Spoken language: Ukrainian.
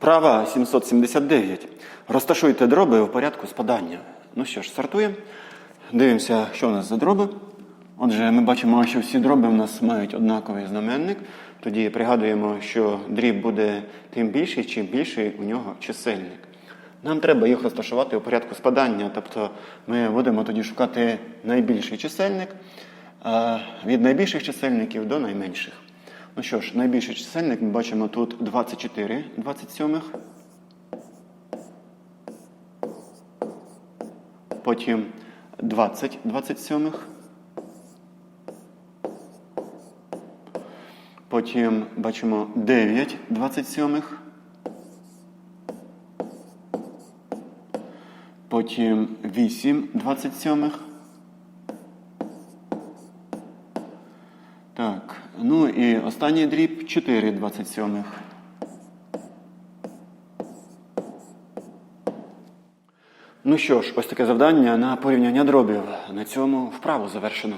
Вправа 779. Розташуйте дроби в порядку спадання. Ну що ж, стартуємо. Дивимося, що у нас за дроби. Отже, ми бачимо, що всі дроби у нас мають однаковий знаменник. Тоді пригадуємо, що дріб буде тим більший, чим більший у нього чисельник. Нам треба їх розташувати у порядку спадання, тобто ми будемо тоді шукати найбільший чисельник від найбільших чисельників до найменших. Ну що ж, найбільший чисельник ми бачимо тут 24 27. Потім 20 27. Потім бачимо 9 27. Потім 8 27. Так, ну і останній дріб 4 27. Ну що ж, ось таке завдання на порівняння дробів. На цьому вправу завершено.